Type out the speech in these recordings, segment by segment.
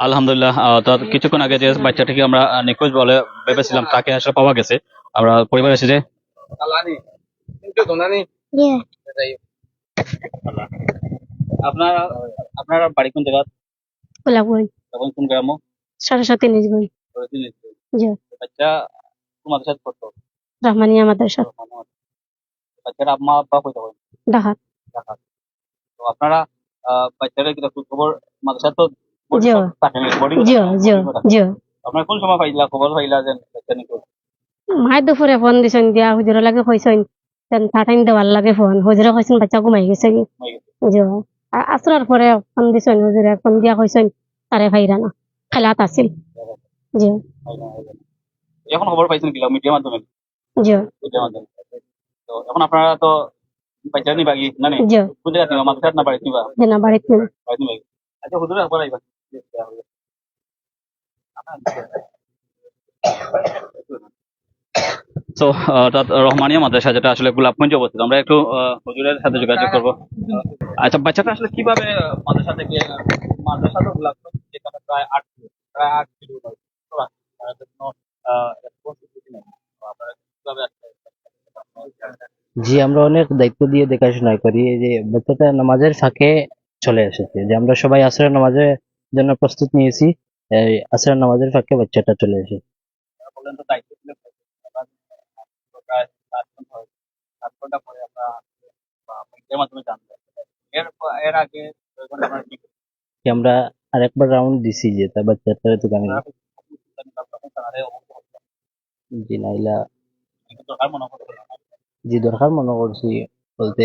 আলহামদুলিল্লাহ কিছুক্ষণ আগে যে বাচ্চাটিকে আমরা নিখোঁজ বলে ভেবেছিলাম তাকে আসলে পাওয়া গেছে। আমরা পরিবার এসেছে Yeah. আপনার আপনার বাড়ি কোন জায়গা কোলাবই গ্রাম? বাচ্চা পড়তো রহমানিয়া মাদ্রাসা বাচ্চারা তো আপনারা আহ, বাচ্চারা কি খবর? মাদ্রাসা তো জি জি জি জি আপনার কোন সময় পাইলা? খবর পাইলা যে মাই দুপুরে ফোন দিছেন দিয়া হুজুরের লাগে কইছেন তেন তাটাইন দেওয়ার লাগে ফোন হুজুরে কইছেন বাচ্চা ঘুমাই গেছে কি। জি আর আসরার পরে ফোন দিছেন হুজুরে ফোন দিয়া কইছেন তারে ভাইরা না খেলাত আছিল। জি এখন খবর পাইছেন কিলা মিডিয়ার মাধ্যমে? জি মিডিয়ার মাধ্যমে। তো এখন আপনারা তো বাচ্চা নিবা কি না নি জি কোন জায়গা নিবা মাদ্রাসা না বাড়ি নিবা না বাড়িত নিবা আচ্ছা হুজুরে খবর আইবা অর্থাৎ রহমানিয়া মাদ্রাসা যেটা আসলে গোলাপগঞ্জে অবস্থিত আমরা একটু হুজুরের সাথে যোগাযোগ করব। আচ্ছা বাচ্চাটা আসলে কীভাবে মাদ্রাসা থেকে মাদ্রাসা তো গোলাপগঞ্জ যেখানে প্রায় আট প্রায় আট জি আমরা অনেক দায়িত্ব দিয়ে দেখাশোনা করি এই যে বাচ্চাটা নামাজের ফাঁকে চলে এসেছে যে আমরা সবাই আসরের নামাজের জন্য প্রস্তুত নিয়েছি এই আসরের নামাজের ফাঁকে বাচ্চাটা চলে তো পরে আমরা আরেকবার রাউন্ড দিছি যে তা তারা অবগত হতো। জি, নাইলা জি, দরকার মনে করছি বলতে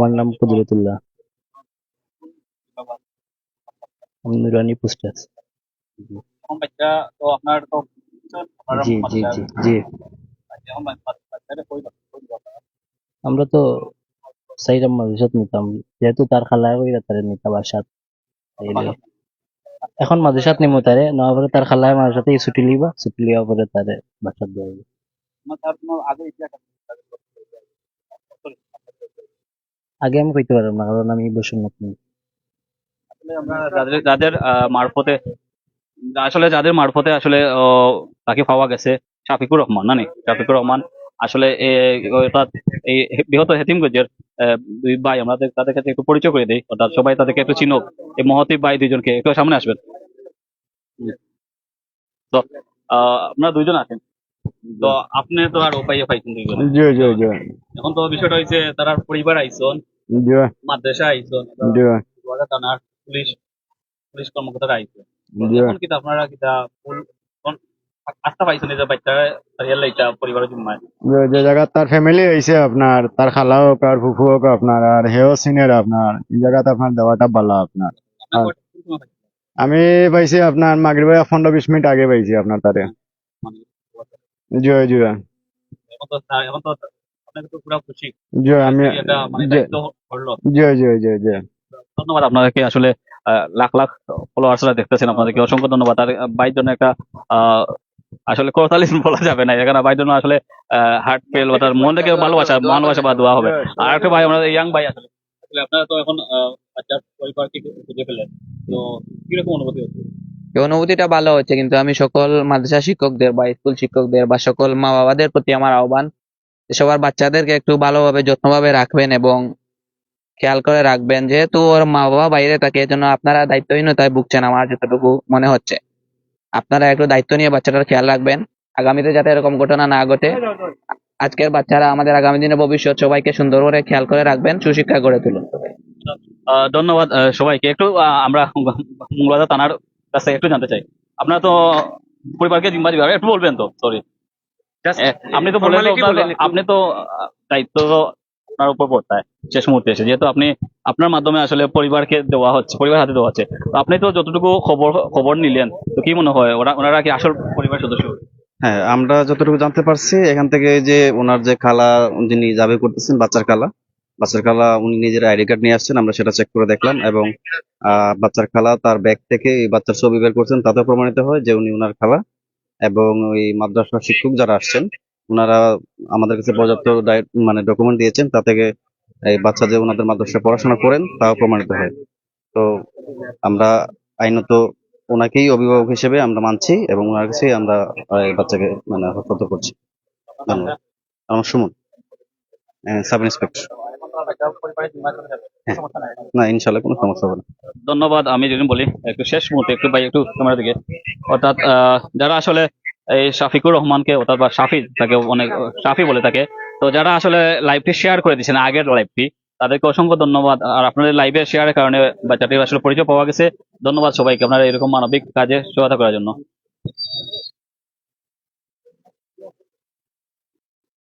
আমার নাম কুদরতুল্লাহ। নুরানি পুস্টাস জি জি জি জি? আমরা তো সাইরাম মাদ্রাসাত নিতাম। যেহেতু তার খালা কইরা তারে নিতাম বাসাত এখন মাদ্রাসাত নিমো তারে। নেওয়ার পরে তার খালা মাদ্রাসাতে ছুটি লিবা। ছুটি লিওয়ার পরে তারে বাসাত দেওয়া হবে। আমার তার কোনো আগে আমি কইতে পারলাম না কারণ আমি আসলে আমরা যাদের যাদের মারফতে আসলে যাদের মারফতে আসলে তাকে পাওয়া গেছে শাফিকুর রহমান না শাফিকুর রহমান আসলে অর্থাৎ এই বৃহৎ হেতিমগঞ্জের আহ, দুই ভাই আমরা তাদের- কাছে একটু পরিচয় করে দিই অর্থাৎ সবাই তাদেরকে একটু চিনুক এই মহতি ভাই দুইজনকে একটু সামনে আসবেন। তো আহ, আপনারা দুইজন আছেন। তো আপনি তো আর উপায় পাইছেন দুইজন। জি জি জি। এখন তো বিষয়টা হয়েছে তারা পরিবার আইসন মাদ্রাসা দুয়ারা থানার পুলিশ পুলিশ কর্মকর্তারা আইসন এখন কিতা আপনারা কিতা ফুল আস্থা পাইছেন যে বাচ্চা সারিয়াল লাইটা পরিবারের জিম্মায়? যে জায়গা তার ফ্যামিলি হয়েছে আপনার তার খালা হোক আর ফুফু হোক আপনার আর হেও সিনিয়র আপনার এই জায়গাতে আপনার দেওয়াটা ভালো আপনার। হ্যাঁ। আমি পাইছি আপনার মাগরিবে পনেরো বিশ মিনিট আগে পাইছি আপনার তারে জি জি এখন তো এখন তো জি আমি মানে জি জি জি জি জি ধন্যবাদ আপনাদেরকে। আসলে লাখ লাখ ফলোয়ার্সরা দেখতেছেন আপনাদেরকে। অসংখ্য ধন্যবাদ। আর বাইর জন্য একটা আসলে বলা যাবে না। এখানে বাইর জন্য আসলে হার্ট ফেল বা তার মন থেকে ভালোবাসা ভালোবাসা বা দোয়া হবে। আর একটা ভাই আমাদের ইয়াং ভাই আসলে। আসলে আপনারা তো এখন বাচ্চার পরিবারকে খুঁজে পেলেন তো কীরকম অনুভূতি হচ্ছে? অনুভূতিটা ভালো হচ্ছে। কিন্তু আমি সকল মাদ্রাসা শিক্ষকদের বা স্কুল শিক্ষকদের বা সকল মা বাবাদের প্রতি আমার আহ্বান সবার বাচ্চাদেরকে একটু ভালোভাবে যত্নভাবে রাখবেন এবং খেয়াল করে রাখবেন, যেহেতু ওর মা বাবা বাইরে থাকে, এজন্য আপনারা দায়িত্বহীনতায় ভুগছেন আমার যতটুকু মনে হচ্ছে। আপনারা একটু দায়িত্ব নিয়ে বাচ্চাটার খেয়াল রাখবেন। আগামীতে যাতে এরকম ঘটনা না ঘটে, আজকের বাচ্চারা আমাদের আগামী দিনের ভবিষ্যৎ সবাইকে সুন্দর করে খেয়াল করে রাখবেন, সুশিক্ষা গড়ে তুলুন। ধন্যবাদ সবাইকে। একটু আমরা মঙ্গলবার থানার কাছে একটু জানতে চাই। আপনারা তো পরিবারকে জিম্মা দিবেন একটু বলবেন তো সরি আপনি তো বললেন আপনি তো দায়িত্ব আপনার উপর বর্তায় শেষ মুহূর্তে এসে। যেহেতু আপনি আপনার মাধ্যমে আসলে পরিবারকে দেওয়া হচ্ছে পরিবার হাতে দেওয়া হচ্ছে। তো আপনি তো যতটুকু খবর খবর নিলেন তো কি মনে হয়? ওরা ওনারা কি আসল পরিবার সদস্য? হ্যাঁ আমরা যতটুকু জানতে পারছি এখান থেকে যে ওনার যে খালা যিনি যাবে করতেছেন বাচ্চার খালা বাচ্চার খালা উনি নিজের আইডি কার্ড নিয়ে আসছেন আমরা সেটা চেক করে দেখলাম এবং আহ, বাচ্চার খালা তার ব্যাগ থেকে বাচ্চার ছবি বের করছেন। তাতেও প্রমাণিত হয় যে উনি ওনার খালা। এবং ওই মাদ্রাসার শিক্ষক যারা আসছেন, ওনারা আমাদের কাছে পর্যাপ্ত মানে ডকুমেন্ট দিয়েছেন তা থেকে এই বাচ্চা যে ওনাদের মাদ্রাসায় পড়াশোনা করেন, তাও প্রমাণিত হয়। তো আমরা আইনত ওনাকেই অভিভাবক হিসেবে আমরা মানছি এবং ওনার কাছেই আমরা এই বাচ্চাকে মানে হস্তান্তর করছি। ধন্যবাদ। আমার সুমন সাব ইন্সপেক্টর না ইনশাল্লাহ কোনো সমস্যা হবে না। ধন্যবাদ আমি যদি বলি একটু শেষ মুহূর্তে একটু ভাই একটু ক্যামেরা দিকে। অর্থাৎ যারা আসলে এই শাফিকুর রহমানকে অর্থাৎ বা শাফি তাকে অনেক শাফি বলে থাকে তো যারা আসলে লাইভটি শেয়ার করে দিয়েছেন আগের লাইভটি তাদেরকে অসংখ্য ধন্যবাদ। আর আপনাদের লাইভে শেয়ারের কারণে বাচ্চাটির আসলে পরিচয় পাওয়া গেছে। ধন্যবাদ সবাইকে আপনারা এরকম মানবিক কাজে সহায়তা করার জন্য।